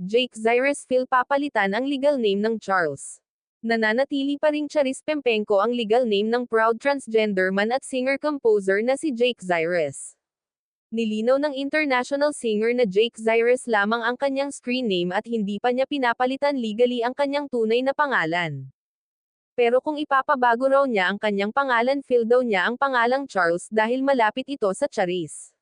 Jake Cyrus Phil papalitan ang legal name ng Charles. Nananatili pa ring Charis Pempenko ang legal name ng proud transgender man at singer-composer na si Jake Cyrus. Nilinaw ng international singer na Jake Cyrus lamang ang kanyang screen name at hindi pa niya pinapalitan legally ang kanyang tunay na pangalan. Pero kung ipapabago raw niya ang kanyang pangalan Phil daw niya ang pangalang Charles dahil malapit ito sa Charis.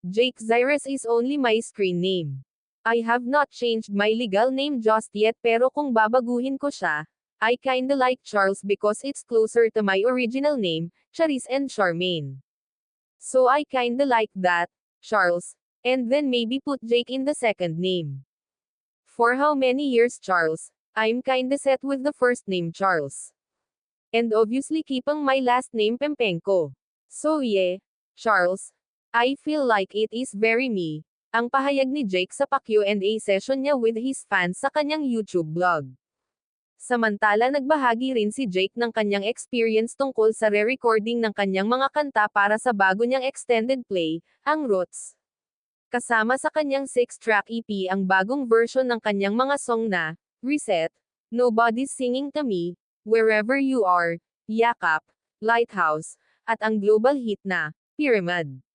Jake Cyrus is only my screen name. I have not changed my legal name just yet pero kung babaguhin ko siya, I kinda like Charles because it's closer to my original name, Charis and Charmaine. So I kinda like that, Charles, and then maybe put Jake in the second name. For how many years Charles, I'm kinda set with the first name Charles. And obviously keeping my last name Pempenko. So yeah, Charles, I feel like it is very me, ang pahayag ni Jake sa pa-Q&A session niya with his fans sa kanyang YouTube blog. Samantala nagbahagi rin si Jake ng kanyang experience tungkol sa re-recording ng kanyang mga kanta para sa bago niyang extended play, ang Roots. Kasama sa kanyang 6-track EP ang bagong version ng kanyang mga song na, Reset, Nobody's Singing to Me, Wherever You Are, Yakap, Lighthouse, at ang global hit na, Pyramid.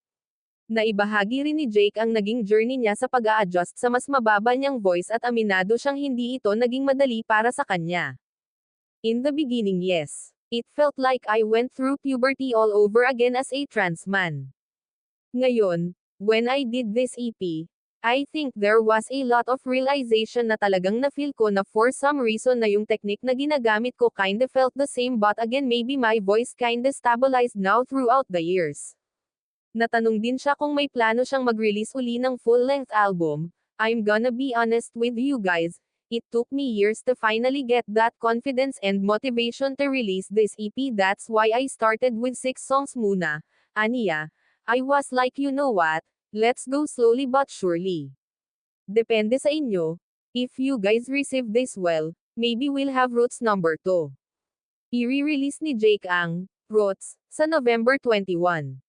Naibahagi rin ni Jake ang naging journey niya sa pag-a-adjust sa mas mababa niyang voice at aminado siyang hindi ito naging madali para sa kanya. In the beginning yes. It felt like I went through puberty all over again as a trans man. Ngayon, when I did this EP, I think there was a lot of realization na talagang na-feel ko na for some reason na yung technique na ginagamit ko kinda felt the same but again maybe my voice kinda stabilized now throughout the years. Natanong din siya kung may plano siyang mag-release uli ng full-length album. I'm gonna be honest with you guys, it took me years to finally get that confidence and motivation to release this EP that's why I started with 6 songs muna. Aniya, I was like you know what, let's go slowly but surely. Depende sa inyo, if you guys receive this well, maybe we'll have Roots number 2. I-release ni Jake ang Roots sa November 21.